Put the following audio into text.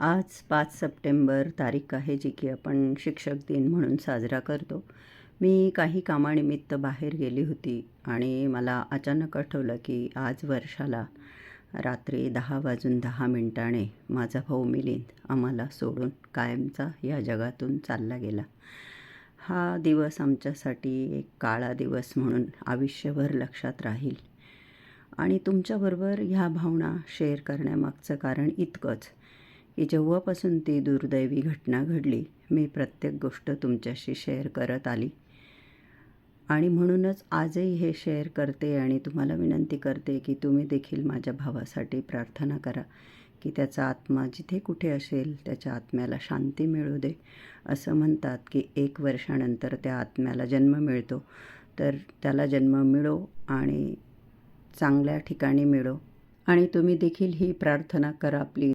आज पाच सप्टेंबर तारीख आहे जी की आपण शिक्षक दिन म्हणून साजरा करतो. मी काही कामानिमित्त बाहेर गेली होती आणि मला अचानक आठवलं की आज वर्षाला रात्री दहा वाजून दहा मिनिटाने माझा भाऊ मिलिंद आम्हाला सोडून कायमचा या जगातून चालला गेला. हा दिवस आमच्यासाठी एक काळा दिवस म्हणून आयुष्यभर लक्षात राहील. आणि तुमच्याबरोबर ह्या भावना शेअर करण्यामागचं कारण इतकंच. की जेव्हापासून ती दुर्दैवी घटना घडली मी प्रत्येक गोष्ट तुमच्याशी शेअर करत आली. आणि म्हणूनच आजही हे शेअर करते आणि तुम्हाला विनंती करते की तुम्ही देखील माझ्या भावासाठी प्रार्थना करा की त्याचा आत्मा जिथे कुठे असेल त्याच्या आत्म्याला शांती मिळू दे. असं म्हणतात की एक वर्षानंतर त्या आत्म्याला जन्म मिळतो. तर त्याला जन्म मिळो आणि चांगल्या ठिकाणी मिळो. आणि तुम्ही देखील ही प्रार्थना करा प्लीज